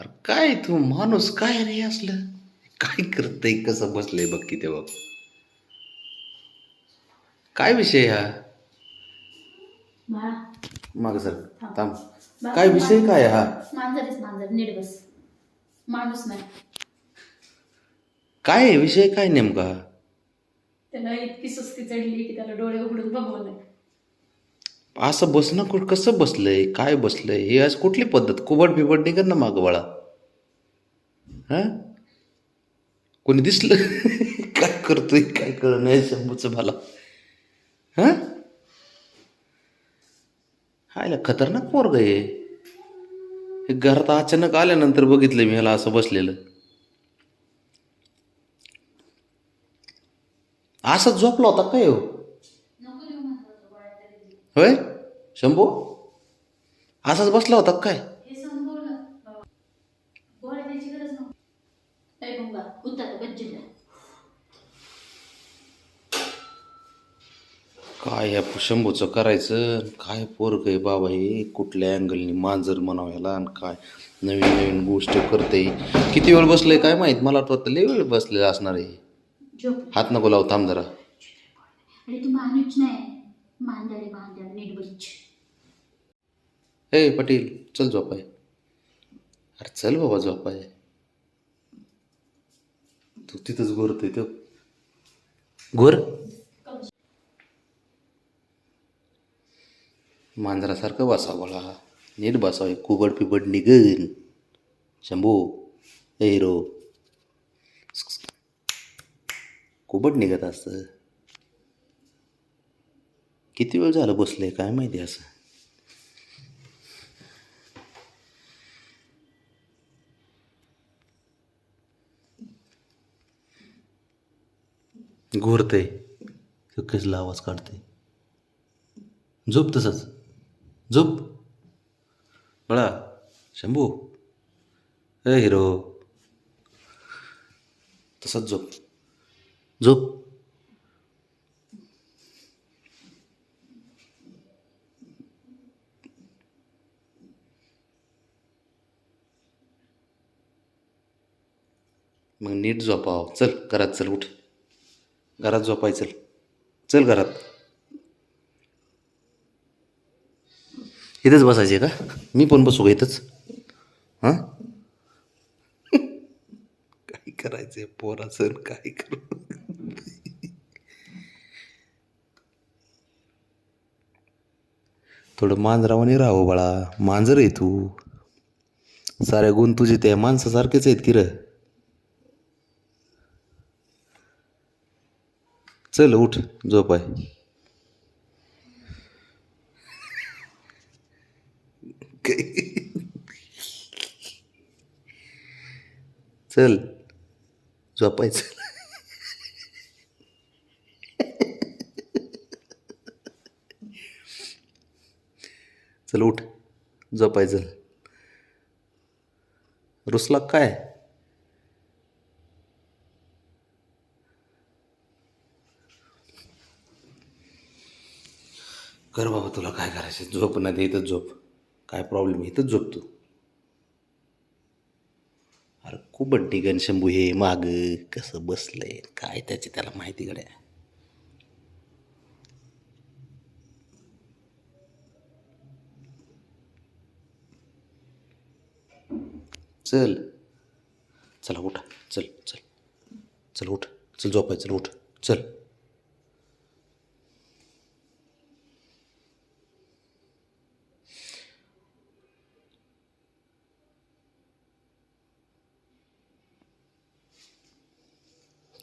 अरे काय तू माणूस काय रे असलं? काय करतय कसं बसलंय बघ की ते बघ काय विषय हा? बाळा माग सर थांब. बाळा, काय विषय काय हा? मांजर आहेस मांजर नीट बस. माणूस नाही. काय आहे? विषय काय नेमका? त्याला इतकी सुस्ती चढली की त्याला डोळे उघडून बघवलं असं बसणं कुठं कसं बसलं आहे काय बसलं आहे हे आज कुठली पद्धत? कुबड बिबड निघत ना मागं बाळा. हां? कोणी दिसलं? काय करतोय? काय कळ नाही शंभूचं मला. हा? हायला खतरनाक पोरग आहे हे. घरात अचानक आल्यानंतर बघितलं मी ह्याला असं बसलेलं. असंच झोपला होता काय हो? होय? शंभू? असाच बसला होता काय? हे काय या शंभूचं करायचं? काय पोरग आहे बाबा हे? कुठल्या अँगलनी मांजर म्हणावं ह्याला आणि काय? नवीन नवीन गोष्ट करते किती वेळ बसलंय काय माहीत? मला वाटतं लय वेळ बसलेलं असणार आहे. हात नको लावू थांब जरा अरे तू माणूस नाही मांजर आहे मांजर नीट बस ए पाटील चल झोपाय. अरे चल बाबा झोपाय. तू तिथंच गोरत तो. गोर? मांजरासारखं बसा बोला नीट बसावं कुबड पिबड निघन. शंभू ए हिरो. कुबड निघत असतं. किती वेळ झालं बसलंय? काय माहिती असं? घोरतंय. तो कसला आवाज काढते झोप तसंच. झोप. बळा शंभू. ए हिरो. तसंच झोप. झोप. मग नीट झोपाव. चल घरात चल उठ. घरात झोपाय चल चल घरात. इथंच बसायचे का? मी पण बसू का इथंच? हां? काय करायचंय पोराचं काय करू? थोडं मांजरावाने राहावं हो बाळा. मांजर आहे तू. साऱ्या गुण तुझे त्या माणसासारखेच आहेत की र? चल उठ झोप आहे चल झोपायचं चल. उठ झोपायचं रुसला काय? कर बाबा तुला काय करायचं झोप ना दे इथंच झोप. काय प्रॉब्लेम इथंच झोप तू. अरे खूप कुबड्डी गणशंभू हे माग. कसं बसलंय? काय त्याची त्याला माहिती गड्या? चल. चला उठ. चल चल. चल उठ. चल झोपाय. चल उठ. चल.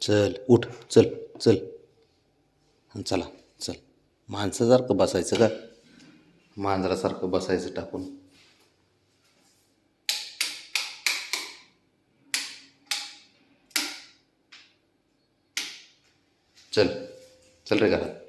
चल उठ चल चल. चला चल. माणसासारखं बसायचं का? मांजरासारखं बसायचं टाकून. चल चल रे घरात.